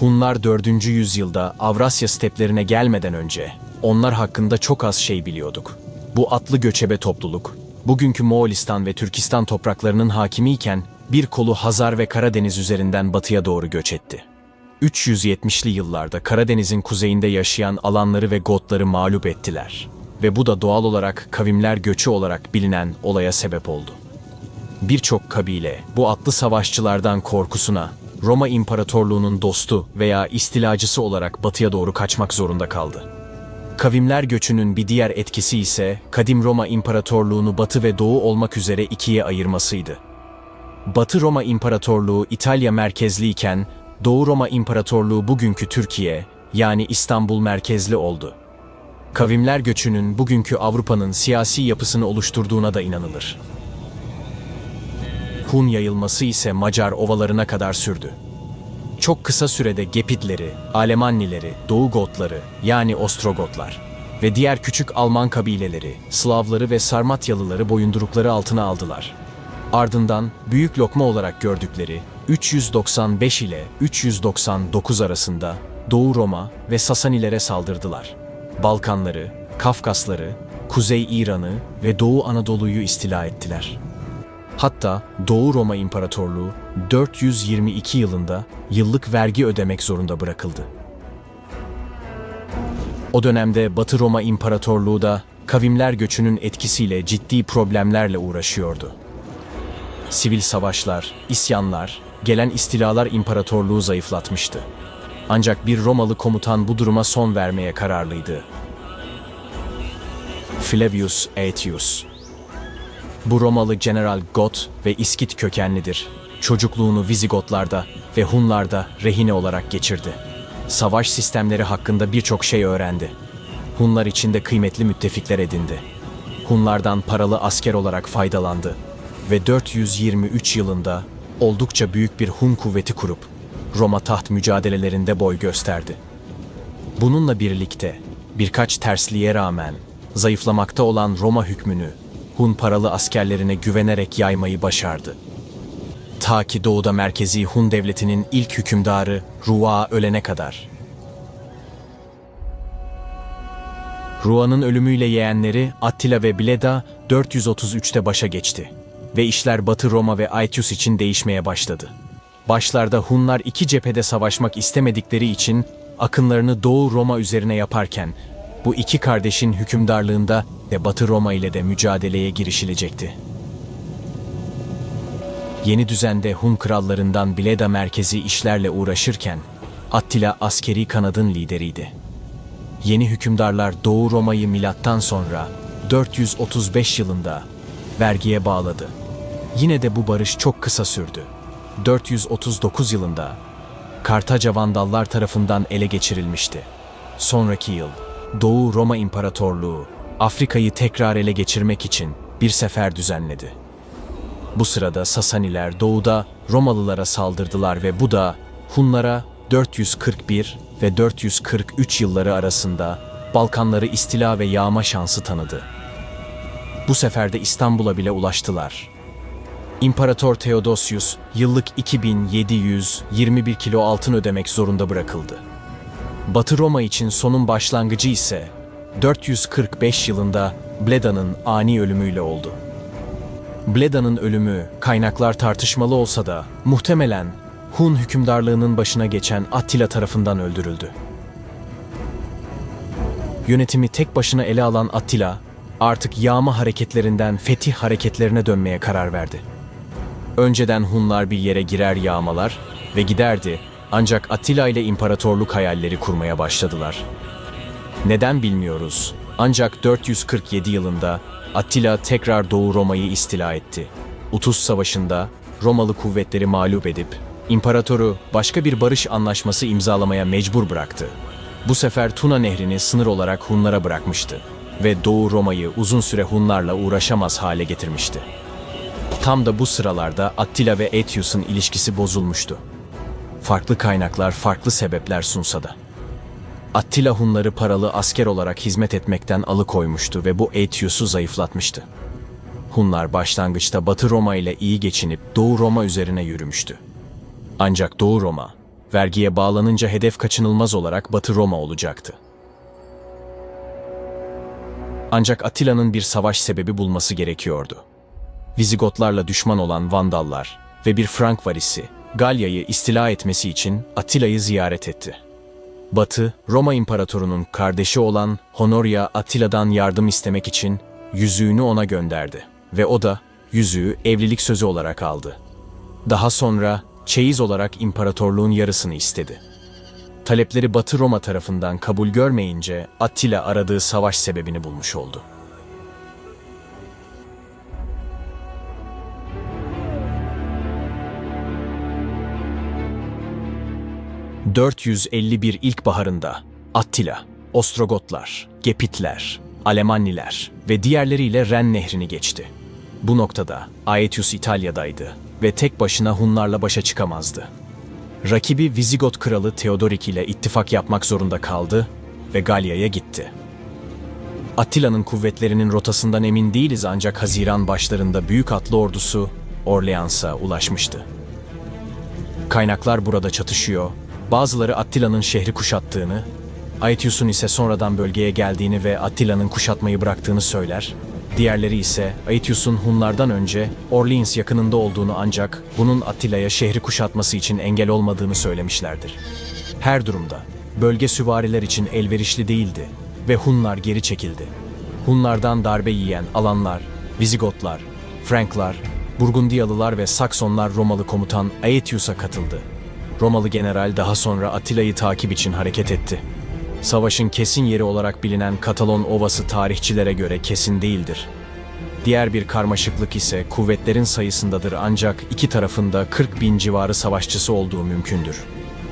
Hunlar 4. yüzyılda Avrasya steplerine gelmeden önce onlar hakkında çok az şey biliyorduk. Bu atlı göçebe topluluk, bugünkü Moğolistan ve Türkistan topraklarının hakimiyken bir kolu Hazar ve Karadeniz üzerinden batıya doğru göç etti. 370'li yıllarda Karadeniz'in kuzeyinde yaşayan alanları ve Gotları mağlup ettiler. Ve bu da doğal olarak kavimler göçü olarak bilinen olaya sebep oldu. Birçok kabile bu atlı savaşçılardan korkusuna Roma İmparatorluğu'nun dostu veya istilacısı olarak batıya doğru kaçmak zorunda kaldı. Kavimler göçünün bir diğer etkisi ise kadim Roma İmparatorluğu'nu batı ve doğu olmak üzere ikiye ayırmasıydı. Batı Roma İmparatorluğu İtalya merkezliyken Doğu Roma İmparatorluğu bugünkü Türkiye yani İstanbul merkezli oldu. Kavimler göçünün bugünkü Avrupa'nın siyasi yapısını oluşturduğuna da inanılır. Hun yayılması ise Macar ovalarına kadar sürdü. Çok kısa sürede Gepidleri, Alemannileri, Doğu Gotları yani Ostrogotlar ve diğer küçük Alman kabileleri, Slavları ve Sarmatyalıları boyundurukları altına aldılar. Ardından büyük lokma olarak gördükleri 395 ile 399 arasında Doğu Roma ve Sasanilere saldırdılar. Balkanları, Kafkasları, Kuzey İran'ı ve Doğu Anadolu'yu istila ettiler. Hatta Doğu Roma İmparatorluğu 422 yılında yıllık vergi ödemek zorunda bırakıldı. O dönemde Batı Roma İmparatorluğu da kavimler göçünün etkisiyle ciddi problemlerle uğraşıyordu. Sivil savaşlar, isyanlar, gelen istilalar imparatorluğu zayıflatmıştı. Ancak bir Romalı komutan bu duruma son vermeye kararlıydı. Flavius Aetius bu Romalı General Got ve İskit kökenlidir. Çocukluğunu Vizigotlarda ve Hunlarda rehine olarak geçirdi. Savaş sistemleri hakkında birçok şey öğrendi. Hunlar içinde kıymetli müttefikler edindi. Hunlardan paralı asker olarak faydalandı ve 423 yılında oldukça büyük bir Hun kuvveti kurup Roma taht mücadelelerinde boy gösterdi. Bununla birlikte birkaç tersliğe rağmen zayıflamakta olan Roma hükmünü Hun paralı askerlerine güvenerek yaymayı başardı. Ta ki doğuda merkezi Hun devletinin ilk hükümdarı Ruva ölene kadar. Rua'nın ölümüyle yeğenleri Attila ve Bleda 433'te başa geçti ve işler Batı Roma ve Aetius için değişmeye başladı. Başlarda Hunlar iki cephede savaşmak istemedikleri için akınlarını Doğu Roma üzerine yaparken bu iki kardeşin hükümdarlığında ve Batı Roma ile de mücadeleye girişilecekti. Yeni düzende Hun krallarından Bleda merkezi işlerle uğraşırken Attila askeri kanadın lideriydi. Yeni hükümdarlar Doğu Roma'yı milattan sonra 435 yılında vergiye bağladı. Yine de bu barış çok kısa sürdü. 439 yılında Kartaca Vandallar tarafından ele geçirilmişti. Sonraki yıl Doğu Roma İmparatorluğu Afrika'yı tekrar ele geçirmek için bir sefer düzenledi. Bu sırada Sasaniler doğuda Romalılara saldırdılar ve bu da Hunlara 441 ve 443 yılları arasında Balkanları istila ve yağma şansı tanıdı. Bu sefer de İstanbul'a bile ulaştılar. İmparator Theodosius yıllık 2721 kilo altın ödemek zorunda bırakıldı. Batı Roma için sonun başlangıcı ise 445 yılında Bleda'nın ani ölümüyle oldu. Bleda'nın ölümü kaynaklar tartışmalı olsa da muhtemelen Hun hükümdarlığının başına geçen Attila tarafından öldürüldü. Yönetimi tek başına ele alan Attila artık yağma hareketlerinden fetih hareketlerine dönmeye karar verdi. Önceden Hunlar bir yere girer yağmalar ve giderdi ancak Attila ile imparatorluk hayalleri kurmaya başladılar. Neden bilmiyoruz. Ancak 447 yılında Attila tekrar Doğu Roma'yı istila etti. Utus Savaşı'nda Romalı kuvvetleri mağlup edip imparatoru başka bir barış anlaşması imzalamaya mecbur bıraktı. Bu sefer Tuna Nehri'ni sınır olarak Hunlara bırakmıştı ve Doğu Roma'yı uzun süre Hunlarla uğraşamaz hale getirmişti. Tam da bu sıralarda Attila ve Aetius'un ilişkisi bozulmuştu. Farklı kaynaklar farklı sebepler sunsa da. Attila Hunları paralı asker olarak hizmet etmekten alıkoymuştu ve bu Aetius'u zayıflatmıştı. Hunlar başlangıçta Batı Roma ile iyi geçinip Doğu Roma üzerine yürümüştü. Ancak Doğu Roma, vergiye bağlanınca hedef kaçınılmaz olarak Batı Roma olacaktı. Ancak Attila'nın bir savaş sebebi bulması gerekiyordu. Vizigotlarla düşman olan Vandallar ve bir Frank varisi Galya'yı istila etmesi için Attila'yı ziyaret etti. Batı, Roma İmparatoru'nun kardeşi olan Honoria Attila'dan yardım istemek için yüzüğünü ona gönderdi ve o da yüzüğü evlilik sözü olarak aldı. Daha sonra çeyiz olarak imparatorluğun yarısını istedi. Talepleri Batı Roma tarafından kabul görmeyince Attila aradığı savaş sebebini bulmuş oldu. ...451 ilkbaharında Attila, Ostrogotlar, Gepitler, Alemanniler ve diğerleriyle Ren nehrini geçti. Bu noktada Aetius İtalya'daydı ve tek başına Hunlarla başa çıkamazdı. Rakibi Vizigot kralı Theodorik ile ittifak yapmak zorunda kaldı ve Galya'ya gitti. Attila'nın kuvvetlerinin rotasından emin değiliz ancak Haziran başlarında büyük atlı ordusu Orleans'a ulaşmıştı. Kaynaklar burada çatışıyor. Bazıları Attila'nın şehri kuşattığını, Aetius'un ise sonradan bölgeye geldiğini ve Attila'nın kuşatmayı bıraktığını söyler. Diğerleri ise Aetius'un Hunlardan önce Orleans yakınında olduğunu ancak bunun Attila'ya şehri kuşatması için engel olmadığını söylemişlerdir. Her durumda bölge süvariler için elverişli değildi ve Hunlar geri çekildi. Hunlardan darbe yiyen alanlar, Vizigotlar, Franklar, Burgundiyalılar ve Saksonlar Romalı komutan Aetius'a katıldı. Romalı general daha sonra Attila'yı takip için hareket etti. Savaşın kesin yeri olarak bilinen Katalon Ovası tarihçilere göre kesin değildir. Diğer bir karmaşıklık ise kuvvetlerin sayısındadır ancak iki tarafında 40 bin civarı savaşçısı olduğu mümkündür.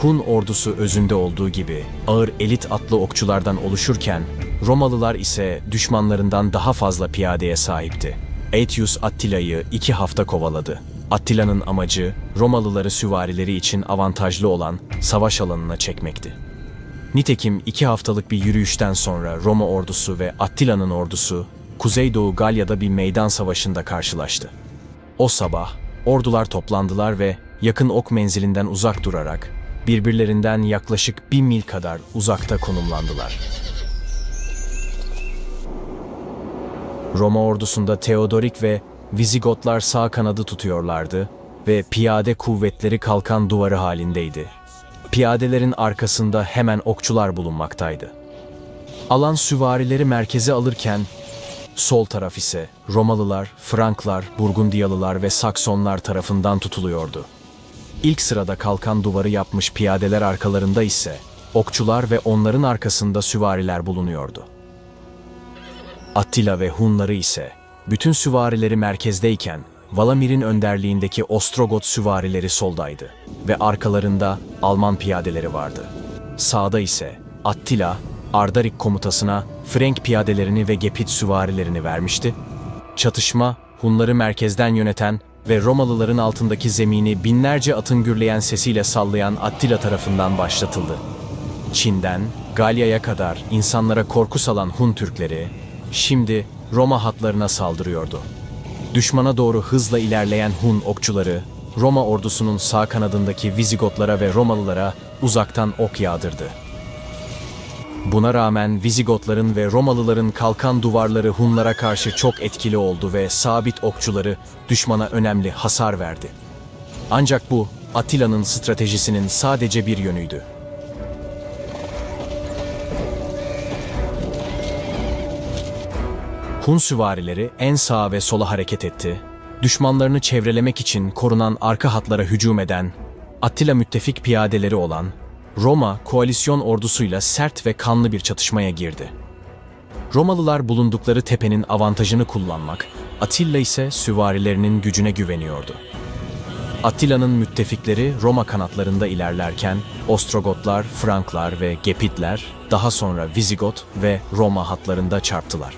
Hun ordusu özünde olduğu gibi ağır elit atlı okçulardan oluşurken Romalılar ise düşmanlarından daha fazla piyadeye sahipti. Aetius Attila'yı iki hafta kovaladı. Attila'nın amacı Romalıları süvarileri için avantajlı olan savaş alanına çekmekti. Nitekim iki haftalık bir yürüyüşten sonra Roma ordusu ve Attila'nın ordusu Kuzeydoğu Galya'da bir meydan savaşında karşılaştı. O sabah ordular toplandılar ve yakın ok menzilinden uzak durarak birbirlerinden yaklaşık bir mil kadar uzakta konumlandılar. Roma ordusunda Teodorik ve Vizigotlar sağ kanadı tutuyorlardı ve piyade kuvvetleri kalkan duvarı halindeydi. Piyadelerin arkasında hemen okçular bulunmaktaydı. Alan süvarileri merkeze alırken sol taraf ise Romalılar, Franklar, Burgundiyalılar ve Saksonlar tarafından tutuluyordu. İlk sırada kalkan duvarı yapmış piyadeler arkalarında ise okçular ve onların arkasında süvariler bulunuyordu. Attila ve Hunları ise bütün süvarileri merkezdeyken Valamir'in önderliğindeki Ostrogot süvarileri soldaydı ve arkalarında Alman piyadeleri vardı. Sağda ise Attila, Ardarik komutasına Frank piyadelerini ve Gepit süvarilerini vermişti. Çatışma, Hunları merkezden yöneten ve Romalıların altındaki zemini binlerce atın gürleyen sesiyle sallayan Attila tarafından başlatıldı. Çin'den Galya'ya kadar insanlara korku salan Hun Türkleri, şimdi Roma hatlarına saldırıyordu. Düşmana doğru hızla ilerleyen Hun okçuları, Roma ordusunun sağ kanadındaki Vizigotlara ve Romalılara uzaktan ok yağdırdı. Buna rağmen Vizigotların ve Romalıların kalkan duvarları Hunlara karşı çok etkili oldu ve sabit okçuları düşmana önemli hasar verdi. Ancak bu Attila'nın stratejisinin sadece bir yönüydü. Hun süvarileri en sağa ve sola hareket etti. Düşmanlarını çevrelemek için korunan arka hatlara hücum eden, Attila müttefik piyadeleri olan Roma koalisyon ordusuyla sert ve kanlı bir çatışmaya girdi. Romalılar bulundukları tepenin avantajını kullanmak, Attila ise süvarilerinin gücüne güveniyordu. Attila'nın müttefikleri Roma kanatlarında ilerlerken Ostrogotlar, Franklar ve Gepitler daha sonra Vizigot ve Roma hatlarında çarptılar.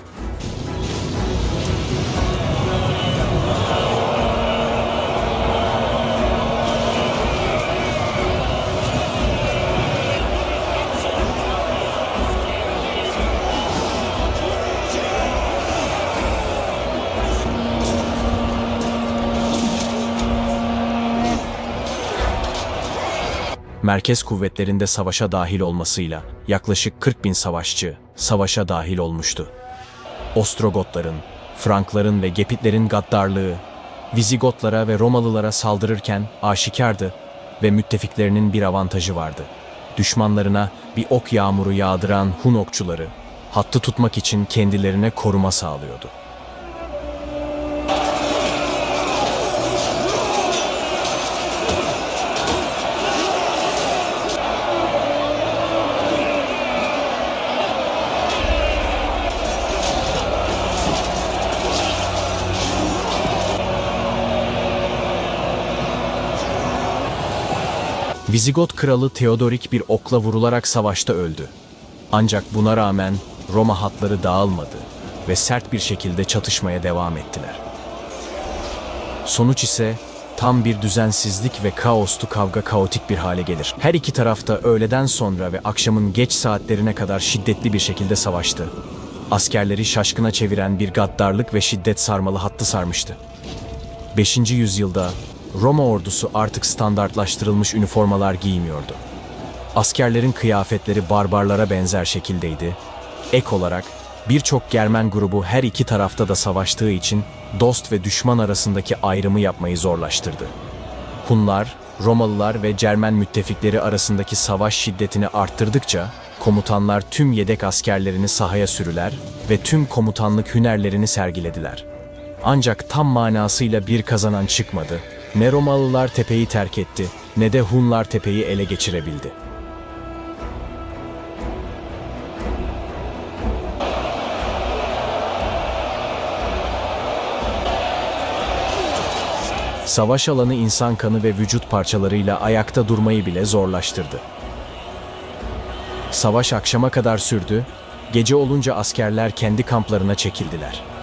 Merkez kuvvetlerinde savaşa dahil olmasıyla yaklaşık 40 bin savaşçı savaşa dahil olmuştu. Ostrogotların, Frankların ve Gepitlerin gaddarlığı, Vizigotlara ve Romalılara saldırırken aşikardı ve müttefiklerinin bir avantajı vardı. Düşmanlarına bir ok yağmuru yağdıran Hun okçuları, hattı tutmak için kendilerine koruma sağlıyordu. Vizigot kralı Theodorik bir okla vurularak savaşta öldü. Ancak buna rağmen Roma hatları dağılmadı ve sert bir şekilde çatışmaya devam ettiler. Sonuç ise tam bir düzensizlik ve kaostu kavga kaotik bir hale gelir. Her iki tarafta öğleden sonra ve akşamın geç saatlerine kadar şiddetli bir şekilde savaştı. Askerleri şaşkına çeviren bir gaddarlık ve şiddet sarmalı hattı sarmıştı. 5. yüzyılda Roma ordusu artık standartlaştırılmış üniformalar giymiyordu. Askerlerin kıyafetleri barbarlara benzer şekildeydi. Ek olarak birçok Germen grubu her iki tarafta da savaştığı için dost ve düşman arasındaki ayrımı yapmayı zorlaştırdı. Hunlar, Romalılar ve Cermen müttefikleri arasındaki savaş şiddetini arttırdıkça komutanlar tüm yedek askerlerini sahaya sürüler ve tüm komutanlık hünerlerini sergilediler. Ancak tam manasıyla bir kazanan çıkmadı. Ne Romalılar tepeyi terk etti ne de Hunlar tepeyi ele geçirebildi. Savaş alanı insan kanı ve vücut parçalarıyla ayakta durmayı bile zorlaştırdı. Savaş akşama kadar sürdü, gece olunca askerler kendi kamplarına çekildiler.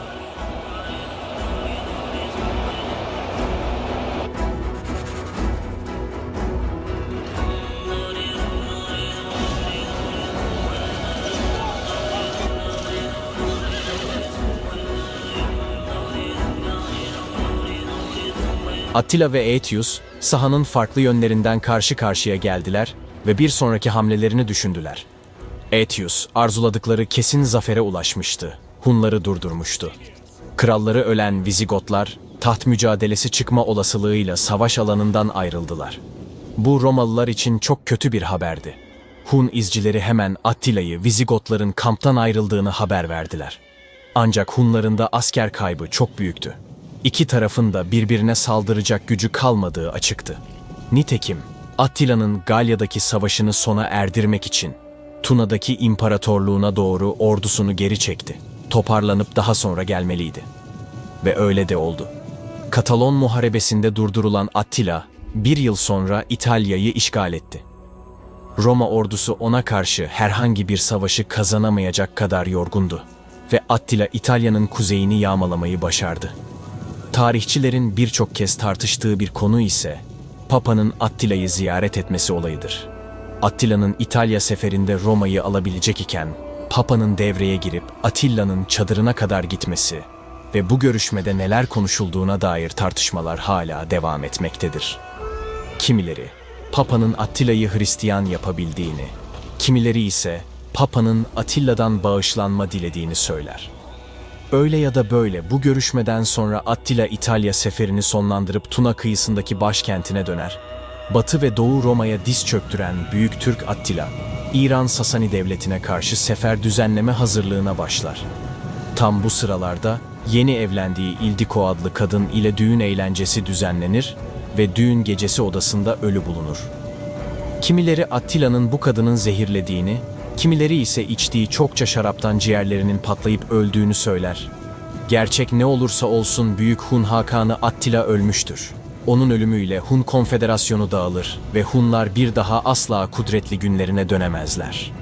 Attila ve Aetius, sahanın farklı yönlerinden karşı karşıya geldiler ve bir sonraki hamlelerini düşündüler. Aetius, arzuladıkları kesin zafere ulaşmıştı. Hunları durdurmuştu. Kralları ölen Vizigotlar, taht mücadelesi çıkma olasılığıyla savaş alanından ayrıldılar. Bu Romalılar için çok kötü bir haberdi. Hun izcileri hemen Attila'yı Vizigotların kamptan ayrıldığını haber verdiler. Ancak Hunların da asker kaybı çok büyüktü. İki tarafın da birbirine saldıracak gücü kalmadığı açıktı. Nitekim Attila'nın Galya'daki savaşını sona erdirmek için Tuna'daki imparatorluğuna doğru ordusunu geri çekti. Toparlanıp daha sonra gelmeliydi. Ve öyle de oldu. Katalon Muharebesi'nde durdurulan Attila, bir yıl sonra İtalya'yı işgal etti. Roma ordusu ona karşı herhangi bir savaşı kazanamayacak kadar yorgundu ve Attila İtalya'nın kuzeyini yağmalamayı başardı. Tarihçilerin birçok kez tartıştığı bir konu ise Papa'nın Attila'yı ziyaret etmesi olayıdır. Attila'nın İtalya seferinde Roma'yı alabilecek iken Papa'nın devreye girip Atilla'nın çadırına kadar gitmesi ve bu görüşmede neler konuşulduğuna dair tartışmalar hala devam etmektedir. Kimileri Papa'nın Attila'yı Hristiyan yapabildiğini, kimileri ise Papa'nın Atilla'dan bağışlanma dilediğini söyler. Öyle ya da böyle bu görüşmeden sonra Attila İtalya seferini sonlandırıp Tuna kıyısındaki başkentine döner. Batı ve Doğu Roma'ya diz çöktüren Büyük Türk Attila, İran Sasani Devleti'ne karşı sefer düzenleme hazırlığına başlar. Tam bu sıralarda yeni evlendiği İldiko adlı kadın ile düğün eğlencesi düzenlenir ve düğün gecesi odasında ölü bulunur. Kimileri Attila'nın bu kadının zehirlediğini, kimileri ise içtiği çokça şaraptan ciğerlerinin patlayıp öldüğünü söyler. Gerçek ne olursa olsun Büyük Hun Hakanı Attila ölmüştür. Onun ölümüyle Hun Konfederasyonu dağılır ve Hunlar bir daha asla kudretli günlerine dönemezler.''